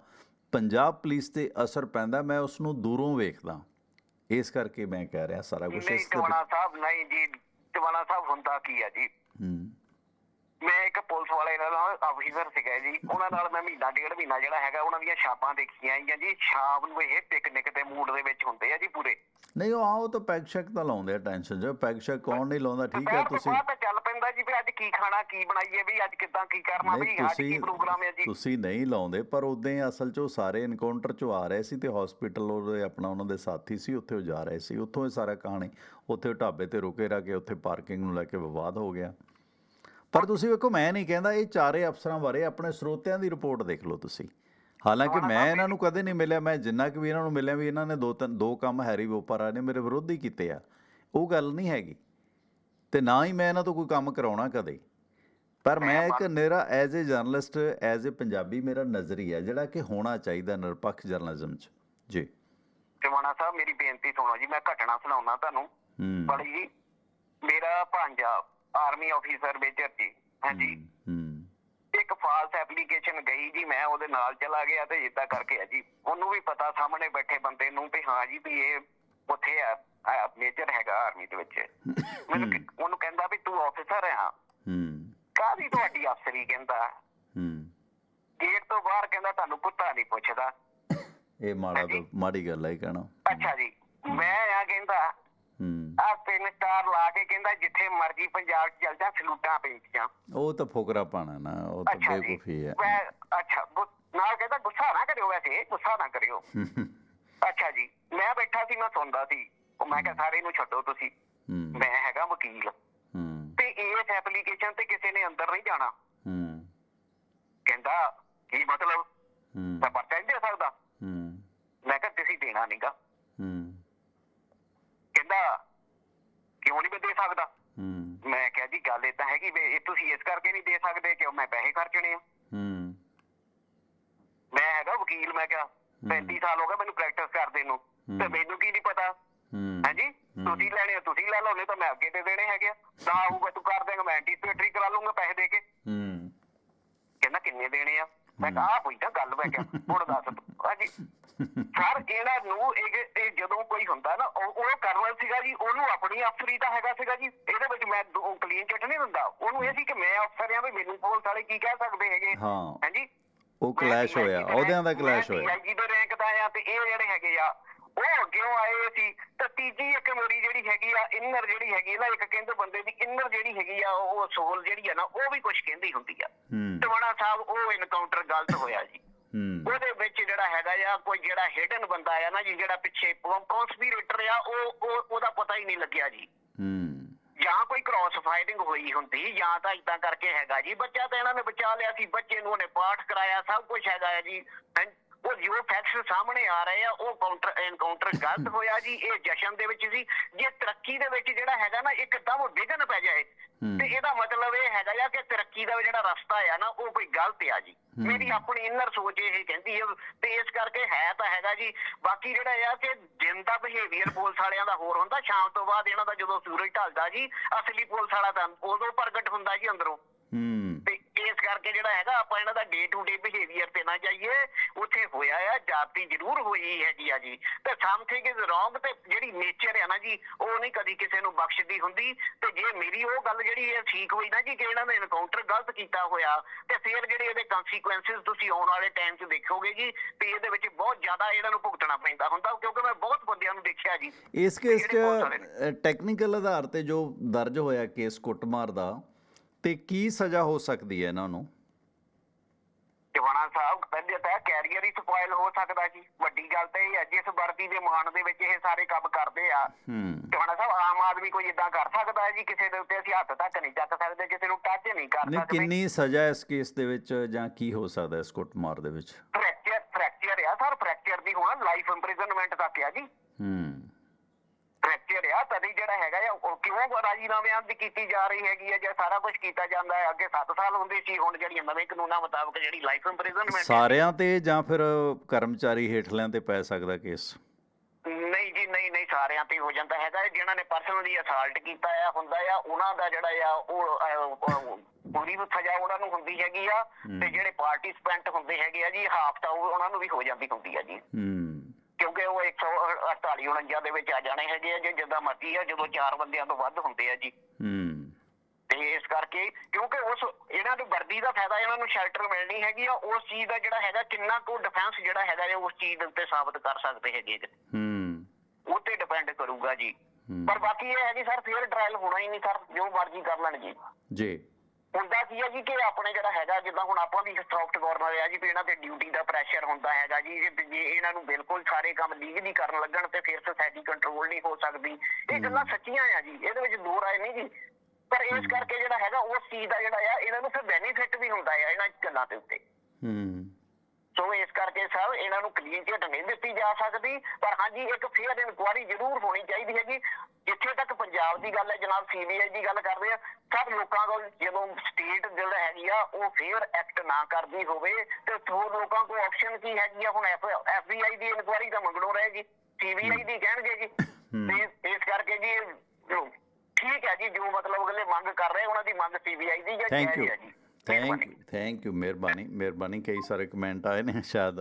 ਪੰਜਾਬ ਪੁਲਿਸ ਤੇ ਅਸਰ ਪੈਂਦਾ ਮੈਂ ਉਸ ਨੂੰ ਦੂਰੋਂ ਵੇਖਦਾ। ਇਸ ਕਰਕੇ ਮੈਂ ਕਹਿ ਰਿਹਾ ਸਾਰਾ ਕੁਝ ਇਸ ਟਵਾਣਾ ਸਾਹਿਬ ਨਹੀਂ ਜੀ ਟਵਾਣਾ ਸਾਹਿਬ ਹੁੰਦਾ ਕੀ ਆ ਜੀ? ਹੂੰ। ਮੈਂ ਇੱਕ ਪੁਲਿਸ ਵਾਲੇ ਨਾਲ ਅਫੀਸਰ ਸੀਗਾ ਜੀ। ਉਹਨਾਂ ਨਾਲ ਮੈਂ ਮਹੀਨਾ ਡੇਢ ਮਹੀਨਾ ਜਿਹੜਾ ਹੈਗਾ ਉਹਨਾਂ ਦੀਆਂ ਛਾਪਾਂ ਦੇਖੀਆਂ ਆਈਆਂ ਜੀ। ਸ਼ਾਮ ਨੂੰ ਇਹ ਪਿਕਨਿਕ ਦੇ ਮੂਡ ਦੇ ਵਿੱਚ ਹੁੰਦੇ ਆ ਜੀ ਪੂਰੇ। ਨਹੀਂ ਉਹ ਆਓ ਤਾਂ ਪੈਗ ਸ਼ੈਕ ਤਾਂ ਲਾਉਂਦੇ ਆ ਟੈਨਸ਼ਨ ਜੋ ਪੈਗ ਸ਼ੈਕ ਕੌਣ ਨਹੀਂ ਲਾਉਂਦਾ ਠੀਕ ਹੈ ਤੁਸੀਂ ਬਾਅਦ ਤਾਂ ਚੱਲ ਪੈਂਦਾ ਜੀ ਵੀ ਅੱਜ ਕੀ ਖਾਣਾ ਕੀ ਬਣਾਈਏ ਵੀ ਅੱਜ ਕਿੱਦਾਂ ਕੀ ਕਰਨਾ ਵੀ ਅੱਜ ਕੀ ਪ੍ਰੋਗਰਾਮ ਹੈ ਜੀ। ਤੁਸੀਂ ਨਹੀਂ ਲਾਉਂਦੇ ਪਰ ਉਦਾਂ ਅਸਲ 'ਚ ਉਹ ਸਾਰੇ ਐਨਕਾਊਂਟਰ 'ਚੋਂ ਆ ਰਹੇ ਸੀ ਤੇ ਹਸਪੀਟਲ ਉਹਦੇ ਆਪਣਾ ਉਹਨਾਂ ਦੇ ਸਾਥੀ ਸੀ ਉੱਥੇ ਉਹ ਜਾ ਰਹੇ ਸੀ। ਉੱਥੋਂ ਇਹ ਸਾਰਾ ਕਹਾਣੀ ਉੱਥੇ ਢਾਬੇ ਤੇ ਰੁਕੇ ਰਾ ਕੇ ਉੱਥੇ ਪਾਰਕਿੰਗ ਨੂੰ ਲੈ ਕੇ ਵਿਵਾਦ ਹੋ ਗਿਆ। ਪਰ ਤੁਸੀਂ ਵੇਖੋ ਮੈਂ ਨਹੀਂ ਕਹਿੰਦਾ ਇਹ ਚਾਰੇ ਅਫਸਰਾਂ ਬਾਰੇ ਆਪਣੇ ਸਰੋਤਿਆਂ ਦੀ ਰਿਪੋਰਟ ਦੇਖ ਲਓ ਤੁਸੀਂ। ਹਾਲਾਂਕਿ ਮੈਂ ਇਹਨਾਂ ਨੂੰ ਕਦੇ ਨਹੀਂ ਮਿਲਿਆ ਮੈਂ ਜਿੰਨਾ ਕਿ ਵੀ ਇਹਨਾਂ ਨੂੰ ਮਿਲਿਆ ਵੀ ਇਹਨਾਂ ਨੇ ਦੋ ਤਿੰਨ ਦੋ ਕੰਮ ਹੈਰੀ ਵੋਪਰਾ ਨੇ ਮੇਰੇ ਵਿਰੁੱਧ ਹੀ ਕੀਤੇ ਆ। ਉਹ ਗੱਲ ਨਹੀਂ ਹੈਗੀ। ਤੇ ਨਾ ਹੀ ਮੈਂ ਇਹਨਾਂ ਤੋਂ ਕੋਈ ਕੰਮ ਕਰਾਉਣਾ ਕਦੇ। ਪਰ ਮੈਂ ਇੱਕ ਮੇਰਾ as a journalist as a Punjabi ਮੇਰਾ ਨਜ਼ਰੀਆ ਜਿਹੜਾ ਕਿ ਹੋਣਾ ਚਾਹੀਦਾ ਨਿਰਪੱਖ ਜਰਨਲਿਜ਼ਮ 'ਚ। ਜੀ। ਟਵਾਣਾ ਸਾਹਿਬ ਮੇਰੀ ਬੇਨਤੀ ਸੁਣੋ ਜੀ ਮੈਂ ਘਟਨਾ ਸੁਣਾਉਣਾ ਤੁਹਾਨੂੰ। ਬੜੀ ਜੀ ਮੇਰਾ ਭਾਂਜਾ ਆਰਮੀ ਆਫੀਸਰ ਮੇਜਰ ਜੀ। ਹਾਂਜੀ। ਹੂੰ ਇੱਕ ਫਾਲਸ ਐਪਲੀਕੇਸ਼ਨ ਗਈ ਜੀ ਮੈਂ ਉਹਦੇ ਨਾਲ ਚਲਾ ਗਿਆ ਤੇ ਇਦਾਂ ਕਰਕੇ ਆ ਜੀ। ਉਹਨੂੰ ਵੀ ਪਤਾ ਸਾਹਮਣੇ ਬੈਠੇ ਬੰਦੇ ਨੂੰ ਵੀ ਹਾਂ ਜੀ ਵੀ ਇਹ ਉੱਥੇ ਆ ਮੇਜਰ ਹੈਗਾ ਆਰਮੀ ਦੇ ਵਿੱਚ। ਮੈਨੂੰ ਉਹਨੂੰ ਕਹਿੰਦਾ ਵੀ ਤੂੰ ਆਫੀਸਰ ਆ। ਹੂੰ। ਕਾਹਦੀ ਤੁਹਾਡੀ ਅਫਸਰੀ ਕਹਿੰਦਾ? ਹੂੰ। ਗੇਟ ਤੋਂ ਬਾਹਰ ਕਹਿੰਦਾ ਤੁਹਾਨੂੰ ਕੁੱਤਾ ਨਹੀਂ ਪੁੱਛਦਾ। ਇਹ ਮਾੜਾ ਮਾੜੀ ਗੱਲ ਹੈ ਕਹਿਣਾ। ਅੱਛਾ ਜੀ। ਮੈਂ ਆ ਕਹਿੰਦਾ ਹੂੰ ਆ ਤਿੰਨ ਸਟਾਰ ਲਾ ਕੇ ਕਹਿੰਦਾ ਜਿੱਥੇ ਮਰਜ਼ੀ ਪੰਜਾਬ ਚ ਚੱਲ ਜਾ ਸਲੂਟਾਂ ਪੈਂਦੀਆਂ ਉਹ ਤਾਂ ਫੁਕਰਾ ਪਾਣਾ ਨਾ ਉਹ ਤਾਂ ਬੇਵਕੂਫੀ ਹੈ। ਮੈਂ ਅੱਛਾ ਨਾਲ ਕਹਿੰਦਾ ਗੁੱਸਾ ਨਾ ਕਰਿਓ ਵੈਸੇ ਗੁੱਸਾ ਨਾ ਕਰਿਓ। ਅੱਛਾ ਜੀ ਮੈਂ ਬੈਠਾ ਸੀ ਮੈਂ ਸੁਣਦਾ ਸੀ। ਉਹ ਮੈਂ ਕਿਹਾ ਸਾਰੇ ਨੂੰ ਛੱਡੋ ਤੁਸੀਂ। ਮੈਂ ਹੈਗਾ ਵਕੀਲ। ਤੇ ਇਸ ਐਪਲੀਕੇਸ਼ਨ ਤੇ ਕਿਸੇ ਨੇ ਅੰਦਰ ਨਹੀਂ ਜਾਣਾ। ਕਹਿੰਦਾ ਕੀ ਮਤਲਬ? ਮੈਂ ਪਰਚਾ ਨਹੀਂ ਦੇ ਸਕਦਾ। ਮੈਂ ਕਿਹਾ ਤੁਸੀਂ ਦੇਣਾ ਨਹੀਂਗਾ ਹੂੰ ਕਹਿੰਦਾ ਕਿਉਂ ਨਹੀਂ ਮੈਂ ਦੇ ਸਕਦਾ? ਹੂੰ। ਮੈਂ ਕਿਹਾ ਜੀ ਗੱਲ ਇਦਾਂ ਹੈਗੀ ਵੀ ਇਹ ਤੁਸੀਂ ਇਸ ਕਰਕੇ ਨਹੀਂ ਦੇ ਸਕਦੇ ਕਿ ਮੈਂ ਪੈਸੇ ਖਰਚਣੇ ਆ। ਹੂੰ। ਮੈਂ ਹੈਗਾ ਵਕੀਲ ਮੈਂ ਕਿਹਾ 35 ਸਾਲ ਹੋ ਗਏ ਮੈਨੂੰ ਪ੍ਰੈਕਟਿਸ ਕਰਦੇ ਨੂੰ। ਤੇ ਮੈਨੂੰ ਕੀ ਨਹੀਂ ਪਤਾ? ਹੂੰ। ਹਾਂਜੀ? ਤੁਸੀਂ ਲੈਣੇ ਆ ਤੁਸੀਂ ਲੈ ਲਓ ਨਹੀਂ ਤਾਂ ਮੈਂ ਅੱਗੇ ਦੇ ਦੇਣੇ ਹੈਗੇ ਆ। ਤਾਂ ਆਊਗਾ ਤੂੰ ਕਰ ਦੇਗਾ ਮੈਂ ਐਂਟੀਸਪੇਟਰੀ ਕਰਾ ਲੂੰਗਾ ਪੈਸੇ ਦੇ ਕੇ। ਹੂੰ। ਕਹਿੰਦਾ ਕਿੰਨੇ ਦੇਣੇ ਆ? ਮੈਂ ਕਿਹਾ ਆਹ ਕੋਈ ਤਾਂ ਗੱਲ ਮੈਂ ਕਿਹਾ। ਹੁਣ ਦੱਸ ਹਾਂਜੀ। ਸਰ ਇਹਨਾਂ ਨੂੰ ਇਹ ਇਹ ਜਦੋਂ ਕੋਈ ਹੁੰਦਾ ਨਾ ਉਹ ਉਹ ਕਰਨਲ ਸੀਗਾ ਜੀ ਉਹਨੂੰ ਆਪਣੀ ਅਫਸਰੀ ਤਾਂ ਹੈਗਾ ਸੀਗਾ ਜੀ। ਇਹਦੇ ਵਿੱਚ ਮੈਂ ਕਲੀਨ ਚਿੱਟ ਨਹੀਂ ਦਿੰਦਾ। ਉਹਨੂੰ ਇਹ ਸੀ ਕਿ ਮੈਂ ਅਫਸਰ ਆ ਵੀ ਮੈਨੂੰ ਪੁਲਿਸ ਵਾਲੇ ਕੀ ਕਹਿ ਸਕਦੇ ਹੈਗੇ। ਹਾਂ। ਹਾਂਜੀ? ਉਹ ਕਲੈਸ਼ ਹੋਇਆ। ਅਹੁਦਿਆਂ ਦਾ ਕਲੈਸ਼ ਹੋਇਆ। ਜੀ ਦੇ ਰੈਂਕ ਦਾ ਆ ਤੇ ਇਹ ਜਿਹੜੇ ਹੈਗੇ ਆ ਉਹ ਅੱਗੇੋਂ ਆਏ ਸੀ। ਤੇ ਤੀਜੀ ਇੱਕ ਮੇਰੀ ਜਿਹੜੀ ਹੈਗੀ ਆ ਇਨਰ ਜਿਹੜੀ ਹੈਗੀ ਨਾ ਇੱਕ ਕਹਿੰਦੇ ਬੰਦੇ ਦੀ ਇਨਰ ਜਿਹੜੀ ਹੈਗੀ ਆ ਉਹ ਸੋਲ ਜਿਹੜੀ ਆ ਨਾ ਉਹ ਵੀ ਕੁਝ ਕਹਿੰਦੀ ਹੁੰਦੀ ਆ। ਟਵਾਣਾ ਸਾਹਿਬ ਉਹ ਇਨਕਾਊਂਟਰ ਗਲਤ ਹੋਇਆ ਜੀ। ਉਹਦੇ ਵਿੱਚ ਜਿਹੜਾ ਹੈਗਾ ਆ ਕੋਈ ਜਿਹੜਾ ਹਿਡਨ ਬੰਦਾ ਆ ਨਾ ਜੀ ਜਿਹੜਾ ਪਿੱਛੇ ਕਨਸਪੀਰੇਟਰ ਆ ਉਹ ਉਹ ਉਹਦਾ ਪਤਾ ਹੀ ਨਹੀਂ ਲੱਗਿਆ ਜੀ। ਹੂੰ। ਜਾਂ ਕੋਈ ਕ੍ਰਾਸ ਫਾਇਰਿੰਗ ਹੋਈ ਹੁੰਦੀ ਜਾਂ ਤਾਂ ਇਦਾਂ ਕਰਕੇ ਹੈਗਾ ਜੀ। ਬੱਚਾ ਤਾਂ ਇਹਨਾਂ ਨੇ ਬਚਾ ਲਿਆ ਸੀ ਬੱਚੇ ਨੂੰ ਉਹਨੇ ਪਾਠ ਕਰਾਇਆ ਸਭ ਕੁਝ ਹੈਗਾ ਜੀ। ਉਹ ਜੋ ਫੈਕਟਸ ਸਾਹਮਣੇ ਆ ਰਹੇ ਆ ਉਹ ਕਾਊਂਟਰ ਐਨਕਾਊਂਟਰ ਗਲਤ ਹੋਇਆ ਜੀ ਇਹ ਜਸ਼ਨ ਦੇ ਵਿੱਚ ਸੀ ਜੇ ਤਰੱਕੀ ਦੇ ਵਿੱਚ ਜਿਹੜਾ ਹੈਗਾ ਨਾ ਇੱਕਦਮ ਵਿਘਨ ਪੈ ਜਾਏ। ਤੇ ਇਹਦਾ ਮਤਲਬ ਇਹ ਹੈਗਾ ਆ ਕਿ ਤਰੱਕੀ ਦਾ ਜਿਹੜਾ ਰਸਤਾ ਆ ਨਾ ਉਹ ਕੋਈ ਗਲਤ ਆ ਜੀ। ਮੇਰੀ ਆਪਣੀ ਇਨਰ ਸੋਚ ਇਹ ਕਹਿੰਦੀ ਹੈ ਤੇ ਇਸ ਕਰਕੇ ਹੈ ਤਾਂ ਹੈਗਾ ਜੀ। ਬਾਕੀ ਜਿਹੜਾ ਆ ਕਿ ਦਿਨ ਦਾ ਬਿਹੇਵੀਅਰ ਪੁਲਿਸ ਵਾਲਿਆਂ ਦਾ ਹੋਰ ਹੁੰਦਾ ਸ਼ਾਮ ਤੋਂ ਬਾਅਦ ਇਹਨਾਂ ਦਾ ਜਦੋਂ ਸੂਰਜ ਢਲਦਾ ਜੀ ਅਸਲੀ ਪੁਲਿਸ ਵਾਲਾ ਤਾਂ ਉਦੋਂ ਪ੍ਰਗਟ ਹੁੰਦਾ ਜੀ ਅੰਦਰੋਂ। ਹੂੰ। ਇਸ ਕਰਕੇ ਜਿਹੜਾ ਹੈਗਾ ਆਪਾਂ ਇਹਨਾਂ ਦਾ ਡੇ ਟੂ ਡੇ ਬਿਹੇਵੀਅਰ ਤੇ ਨਾ ਜਾਈਏ। ਉੱਥੇ ਹੋਇਆ ਆ ਜਾਤੀ ਜ਼ਰੂਰ ਹੋਈ ਹੈਗੀ ਆ ਜੀ। ਤੇ ਸਮਥਿੰਗ ਇਜ਼ ਰੋਂਗ ਤੇ ਜਿਹੜੀ ਨੇਚਰ ਹੈ ਨਾ ਜੀ ਉਹ ਨਹੀਂ ਕਦੀ ਕਿਸੇ ਨੂੰ ਬਖਸ਼ਦੀ ਹੁੰਦੀ। ਤੇ ਜੇ ਮੇਰੀ ਉਹ ਗੱਲ ਜਿਹੜੀ ਹੈ ਠੀਕ ਹੋਈ ਨਾ ਜੀ ਕਿ ਇਹਨਾਂ ਨੇ ਐਨਕਾਊਂਟਰ ਗਲਤ ਕੀਤਾ ਹੋਇਆ ਤੇ ਫਿਰ ਜਿਹੜੇ ਇਹਦੇ ਕਨਸੀਕੁਐਂਸਸ ਤੁਸੀਂ ਆਉਣ ਵਾਲੇ ਟਾਈਮ 'ਚ ਦੇਖੋਗੇ ਜੀ ਤੇ ਇਹਦੇ ਵਿੱਚ ਬਹੁਤ ਜ਼ਿਆਦਾ ਇਹਨਾਂ ਨੂੰ ਭੁਗਤਣਾ ਪੈਂਦਾ ਹੁੰਦਾ ਕਿਉਂਕਿ ਮੈਂ ਬਹੁਤ ਬੰਦਿਆਂ ਨੂੰ ਦੇਖਿਆ ਜੀ। ਇਸ ਕੇਸ 'ਚ ਟੈਕਨੀਕਲ ਆਧਾਰ ਤੇ ਜੋ ਦਰਜ ਹੋਇਆ ਕੇਸ ਕੁੱਟਮਾਰ ਦਾ ਤੇ ਕੀ ਸਜ਼ਾ ਹੋ ਸਕਦੀ ਹੈ ਇਹਨਾਂ ਨੂੰ? ਜਵਾਨਾ ਸਾਹਿਬ ਪਹਿਲੇ ਤਾਂ ਕੈਰੀਅਰ ਹੀ ਸਪੋਇਲ ਹੋ ਸਕਦਾ ਜੀ। ਵੱਡੀ ਗੱਲ ਤਾਂ ਇਹ ਹੈ ਜਿਸ ਵਰਦੀ ਦੇ ਮਾਣ ਦੇ ਵਿੱਚ ਇਹ ਸਾਰੇ ਕੰਮ ਕਰਦੇ ਆ ਹੂੰ। ਜਵਾਨਾ ਸਾਹਿਬ ਆਮ ਆਦਮੀ ਕੋਈ ਇਦਾਂ ਕਰ ਸਕਦਾ ਹੈ ਜੀ? ਕਿਸੇ ਦੇ ਉੱਤੇ ਅਸੀਂ ਹੱਥ ਤੱਕ ਨਹੀਂ ਚੱਕ ਸਕਦੇ ਕਿਸੇ ਨੂੰ ਟੱਚ ਨਹੀਂ ਕਰ ਨਹੀਂ ਸਕਦੇ। ਕਿੰਨੀ ਸਜ਼ਾ ਇਸ ਕੇਸ ਦੇ ਵਿੱਚ ਜਾਂ ਕੀ ਹੋ ਸਕਦਾ ਇਸ ਕੁੱਟਮਾਰ ਦੇ ਵਿੱਚ? ਫ੍ਰੈਕਚਰ ਫ੍ਰੈਕਚਰ ਆ ਸਰ ਫ੍ਰੈਕਚਰ ਦੀ ਹੋਣਾ ਲਾਈਫ ਇੰਪ੍ਰਿਜ਼ਨਮੈਂਟ ਤੱਕ ਆ ਜੀ। ਹੂੰ। ਫ੍ਰੈਕਚਰ ਆ ਤਦੇ ਜਿਹੜਾ ਹੈਗਾ ਆ ਉਹ ਕਿਉਂ ਰਾਜੀਨਾਮਿਆਂ ਦੀ ਕੀਤੀ ਜਾ ਰਹੀ ਹੈਗੀ ਆ ਜੇ ਸਾਰਾ ਕੁਝ ਕੀਤਾ ਜਾਂਦਾ ਹੈ? ਅੱਗੇ 7 ਸਾਲ ਹੁੰਦੇ ਸੀ ਹੁਣ ਜਿਹੜੀਆਂ ਨਵੇਂ ਕਾਨੂੰਨਾਂ ਮੁਤਾਬਕ ਜਿਹੜੀ ਲਾਈਫ ਇੰਪ੍ਰਿਜ਼ਨਮੈਂਟ ਸਾਰਿਆਂ ਤੇ ਜਾਂ ਫਿਰ ਕਰਮਚਾਰੀ ਹੇਠਲਿਆਂ ਤੇ ਪੈ ਸਕਦਾ ਕੇਸ ਨਹੀਂ ਜੀ ਨਹੀਂ ਨਹੀਂ ਸਾਰਿਆਂ ਤੇ ਹੋ ਜਾਂਦਾ ਹੈਗਾ ਜਿਨ੍ਹਾਂ ਨੇ ਪਰਸਨਲੀ ਅਸਾਲਟ ਕੀਤਾ ਆ ਹੁੰਦਾ ਆ ਉਹਨਾਂ ਦਾ ਜਿਹੜਾ ਆ ਉਹ ਪੂਰੀ ਸਜ਼ਾ ਉਹਨਾਂ ਨੂੰ ਹੁੰਦੀ ਹੈਗੀ ਆ। ਤੇ ਜਿਹੜੇ ਪਾਰਟਿਸਪੈਂਟ ਹੁੰਦੇ ਹੈਗੇ ਆ ਜੀ ਹਾਫ ਤਾਂ ਉਹ- ਉਹਨਾਂ ਨੂੰ ਵੀ ਹੋ ਜਾਂਦੀ ਹੁੰਦੀ ਆ ਜੀ। ਹੂੰ। ਕਿਉਂਕਿ ਉਹ 148 49 ਦੇ ਵਿੱਚ ਆ ਜਾਣੇ ਹੈਗੇ ਆ ਜੇ ਜਿੱਦਾਂ ਮਰਜ਼ੀ ਆ ਜਦੋਂ ਚਾਰ ਬੰਦਿਆਂ ਤੋਂ ਵੱਧ ਹੁੰਦੇ ਆ ਜੀ। ਹੂੰ। ਤੇ ਇਸ ਕਰਕੇ ਕਿਉਂਕਿ ਉਸ ਇਹਨਾਂ ਨੂੰ ਵਰਦੀ ਦਾ ਫਾਇਦਾ ਇਹਨਾਂ ਨੂੰ ਸ਼ੈਲਟਰ ਮਿਲਣੀ ਹੈਗੀ ਆ ਉਸ ਚੀਜ਼ ਦਾ ਜਿਹੜਾ ਹੈਗਾ ਕਿੰਨਾ ਕੁ ਡਿਫੈਂਸ ਜਿਹੜਾ ਹੈਗਾ ਉਸ ਚੀਜ਼ ਦੇ ਉੱਤੇ ਸਾਬਤ ਕਰ ਸਕਦੇ ਹੈਗੇ ਜੀ। ਹੂੰ। ਉਹ ਤੇ ਡਿਪੈਂਡ ਕਰੂਗਾ ਜੀ। ਪਰ ਬਾਕੀ ਇਹ ਹੈ ਜੀ ਸਰ ਫੇਰ ਟ੍ਰਾਇਲ ਹੋਣਾ ਹੀ ਨਹੀਂ ਸਰ ਜੋ ਮਰਜ਼ੀ ਕਰ ਲੈਣ ਜੀ। ਜੀ। ਹੁੰਦਾ ਕੀ ਹੈ ਜੀ ਕਿ ਆਪਣੇ ਜਿਹੜਾ ਹੈਗਾ ਜਿੱਦਾਂ ਹੁਣ ਆਪਾਂ ਵੀ ਸੌਫਟ ਕਾਰਨਰ ਆ ਜੀ ਵੀ ਇਹਨਾਂ ਤੇ ਡਿਊਟੀ ਦਾ ਪ੍ਰੈਸ਼ਰ ਹੁੰਦਾ ਹੈਗਾ ਜੀ ਜੇ ਜੇ ਇਹਨਾਂ ਨੂੰ ਬਿਲਕੁਲ ਸਾਰੇ ਕੰਮ ਲੀਗਲੀ ਕਰਨ ਲੱਗਣ ਤੇ ਫਿਰ ਸੋਸਾਇਟੀ ਕੰਟਰੋਲ ਨਹੀਂ ਹੋ ਸਕਦੀ। ਇਹ ਗੱਲਾਂ ਸੱਚੀਆਂ ਆ ਜੀ ਇਹਦੇ ਵਿੱਚ ਦੋ ਰਾਏ ਨਹੀਂ ਜੀ। ਪਰ ਇਸ ਕਰਕੇ ਜਿਹੜਾ ਹੈਗਾ ਉਸ ਚੀਜ਼ ਦਾ ਜਿਹੜਾ ਆ ਇਹਨਾਂ ਨੂੰ ਫਿਰ ਬੈਨੀਫਿਟ ਵੀ ਹੁੰਦਾ ਆ ਇਹਨਾਂ ਗੱਲਾਂ ਦੇ ਉੱਤੇ। ਹੂੰ। ਸੋ ਇਸ ਕਰਕੇ ਸਰ ਇਹਨਾਂ ਨੂੰ ਕਲੀਨ ਚਿੱਟ ਨਹੀਂ ਦਿੱਤੀ ਜਾ ਸਕਦੀ। ਪਰ ਹਾਂਜੀ ਇੱਕ ਫੇਅਰ ਇਨਕੁਆਰੀ ਜ਼ਰੂਰ ਹੋਣੀ ਚਾਹੀਦੀ ਹੈਗੀ। ਜਿੱਥੇ ਤੱਕ ਪੰਜਾਬ ਦੀ ਗੱਲ ਹੈ ਜਨਾਬ ਸੀਬੀਆਈ ਦੀ ਗੱਲ ਕਰਦੇ ਆ ਸਭ ਲੋਕਾਂ ਕੋਲ ਜਦੋਂ ਸਟੇਟ ਜਿਹੜਾ ਹੈਗੀ ਆ ਉਹ ਫੇਅਰ ਐਕਟ ਨਾ ਕਰਦੀ ਹੋਵੇ ਤੇ ਹੋਰ ਲੋਕਾਂ ਕੋਲ ਆਪਸ਼ਨ ਕੀ ਹੈਗੀ ਆ? ਹੁਣ ਐਫਬੀਆਈ ਦੀ ਇਨਕੁਆਰੀ ਤਾਂ ਮੰਗਣੋਂ ਰਹੇਗੀ ਸੀਬੀਆਈ ਦੀ ਕਹਿਣਗੇ ਜੀ। ਤੇ ਇਸ ਕਰਕੇ ਜੀ ਠੀਕ ਹੈ ਜੀ ਜੋ ਮਤਲਬ ਅਗਲੇ ਮੰਗ ਕਰ ਰਹੇ ਉਹਨਾਂ ਦੀ ਮੰਗ ਸੀਬੀਆਈ ਦੀ ਜਾਂ ਜਾਇਜ਼ ਹੈ ਜੀ। ਥੈਂਕ। ਯੂ ਥੈਂਕ ਯੂ ਮਿਹਰਬਾਨੀ ਮਿਹਰਬਾਨੀ ਕਈ ਸਾਰੇ ਕਮੈਂਟ ਆਏ ਨੇ ਸ਼ਾਇਦ।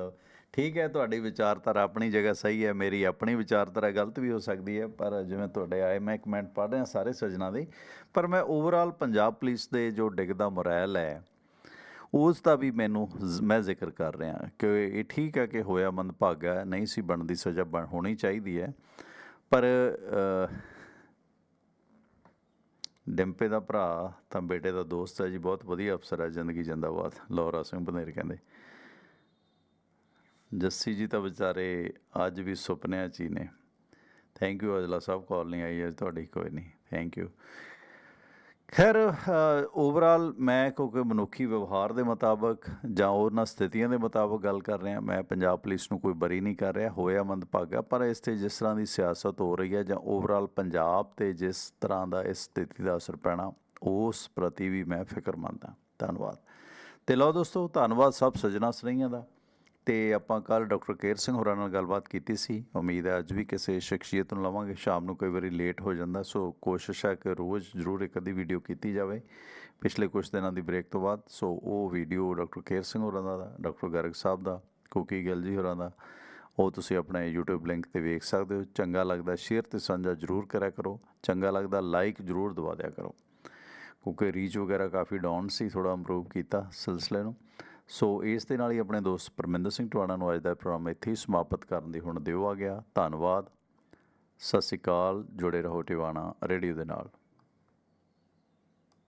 ਠੀਕ ਹੈ ਤੁਹਾਡੀ ਵਿਚਾਰਧਾਰਾ ਆਪਣੀ ਜਗ੍ਹਾ ਸਹੀ ਹੈ ਮੇਰੀ ਆਪਣੀ ਵਿਚਾਰਧਾਰਾ ਗਲਤ ਵੀ ਹੋ ਸਕਦੀ ਹੈ ਪਰ ਜਿਵੇਂ ਤੁਹਾਡੇ ਆਏ ਮੈਂ ਕਮੈਂਟ ਪੜ੍ਹ ਰਿਹਾ ਸਾਰੇ ਸੱਜਣਾ ਦੇ। ਪਰ ਮੈਂ ਓਵਰਆਲ ਪੰਜਾਬ ਪੁਲਿਸ ਦੇ ਜੋ ਡਿੱਗਦਾ ਮੋਰਲ ਹੈ ਉਸ ਦਾ ਵੀ ਮੈਨੂੰ ਮੈਂ ਜ਼ਿਕਰ ਕਰ ਰਿਹਾ ਕਿ ਇਹ ਠੀਕ ਹੈ ਕਿ ਹੋਇਆ ਮੰਦਭਾਗਾ ਨਹੀਂ ਸੀ ਬਣਦੀ ਸਜ਼ਾ ਬਣ ਹੋਣੀ ਚਾਹੀਦੀ ਹੈ। ਪਰ ਡਿੰਪੇ ਦਾ ਭਰਾ, ਤਾਂ ਬੇਟੇ ਦਾ ਦੋਸਤ ਹੈ ਜੀ, ਬਹੁਤ ਵਧੀਆ ਅਫਸਰ ਹੈ ਜ਼ਿੰਦਗੀ ਜਿੰਦਾਬਾਦ। ਲੌਰਾ ਸਿੰਘ ਬਨੇਰ ਕਹਿੰਦੇ। ਜੱਸੀ ਜੀ ਤਾਂ ਵਿਚਾਰੇ ਅੱਜ ਵੀ ਸੁਪਨਿਆਂ 'ਚ ਹੀ ਨੇ। Thank you Aujla sahib call ਨਹੀਂ ਆਈ, ਅੱਜ ਤੁਹਾਡੀ ਕੋਈ ਨਹੀਂ। ਥੈਂਕ ਯੂ ਖੈਰ ਓਵਰਆਲ ਮੈਂ ਕਿਉਂਕਿ ਮਨੁੱਖੀ ਵਿਵਹਾਰ ਦੇ ਮੁਤਾਬਕ ਜਾਂ ਉਹਨਾਂ ਸਥਿਤੀਆਂ ਦੇ ਮੁਤਾਬਕ ਗੱਲ ਕਰ ਰਿਹਾ, ਮੈਂ ਪੰਜਾਬ ਪੁਲਿਸ ਨੂੰ ਕੋਈ ਬਰੀ ਨਹੀਂ ਕਰ ਰਿਹਾ, ਹੋਇਆ ਮੰਦਭਾਗਾ, ਪਰ ਇਸ ਤੇ ਜਿਸ ਤਰ੍ਹਾਂ ਦੀ ਸਿਆਸਤ ਹੋ ਰਹੀ ਹੈ ਜਾਂ ਓਵਰਆਲ ਪੰਜਾਬ ਤੇ ਜਿਸ ਤਰ੍ਹਾਂ ਦਾ ਇਸ ਸਥਿਤੀ ਦਾ ਅਸਰ ਪੈਣਾ, ਉਸ ਪ੍ਰਤੀ ਵੀ ਮੈਂ ਫਿਕਰਮੰਦ ਹਾਂ। ਧੰਨਵਾਦ। ਤੇ ਲਓ ਦੋਸਤੋ, ਧੰਨਵਾਦ ਸਭ ਸੱਜਣਾ ਸਨੇਹੀਆਂ ਦਾ। ਤੇ ਆਪਾਂ ਕੱਲ ਡਾਕਟਰ ਕੇਰ ਸਿੰਘ ਹੋਰਾਂ ਨਾਲ ਗੱਲਬਾਤ ਕੀਤੀ ਸੀ। ਉਮੀਦ ਹੈ ਅੱਜ ਵੀ ਕਿਸੇ ਸ਼ਖਸੀਅਤ ਨੂੰ ਲਵਾਂਗੇ। ਸ਼ਾਮ ਨੂੰ ਕਈ ਵਾਰੀ ਲੇਟ ਹੋ ਜਾਂਦਾ, ਸੋ ਕੋਸ਼ਿਸ਼ ਹੈ ਕਿ ਰੋਜ਼ ਜ਼ਰੂਰ ਇੱਕ ਅੱਧੀ ਵੀਡੀਓ ਕੀਤੀ ਜਾਵੇ। ਪਿਛਲੇ ਕੁਝ ਦਿਨਾਂ ਦੀ ਬ੍ਰੇਕ ਤੋਂ ਬਾਅਦ, ਸੋ ਉਹ ਵੀਡੀਓ ਡਾਕਟਰ ਕੇਰ ਸਿੰਘ ਹੋਰਾਂ ਦਾ, ਡਾਕਟਰ ਗਰਗ ਸਾਹਿਬ ਦਾ, ਕੁਕੀ ਗਿੱਲ ਜੀ ਹੋਰਾਂ ਦਾ, ਉਹ ਤੁਸੀਂ ਆਪਣੇ YouTube ਲਿੰਕ ਤੇ ਵੇਖ ਸਕਦੇ ਹੋ। ਚੰਗਾ ਲੱਗਦਾ ਸ਼ੇਅਰ ਤੇ ਸਾਂਝਾ ਜ਼ਰੂਰ ਕਰਿਆ ਕਰੋ। ਚੰਗਾ ਲੱਗਦਾ ਲਾਈਕ ਜ਼ਰੂਰ ਦਵਾ ਦਿਆ ਕਰੋ। ਕਿਉਂਕਿ ਰੀਚ ਵਗੈਰਾ ਕਾਫੀ ਡਾਊਨ ਸੀ ਥੋੜਾ ਇੰਪਰੂਵ ਕੀਤਾ ਸਿਲਸਿਲੇ ਨੂੰ। ਸੋ ਇਸ ਦੇ ਨਾਲ ਹੀ ਆਪਣੇ ਦੋਸਤ ਪਰਮਿੰਦਰ ਸਿੰਘ ਟਵਾਣਾ ਨੂੰ ਅੱਜ ਦਾ ਪ੍ਰੋਗਰਾਮ ਇੱਥੇ ਹੀ ਸਮਾਪਤ ਕਰਨ ਦੀ ਹੁਣ ਦਿਓ ਆ ਗਿਆ। ਧੰਨਵਾਦ। ਸਤਿ ਸ਼੍ਰੀ ਅਕਾਲ। ਜੁੜੇ ਰਹੋ ਟਿਵਾਣਾ ਰੇਡੀਓ ਦੇ ਨਾਲ।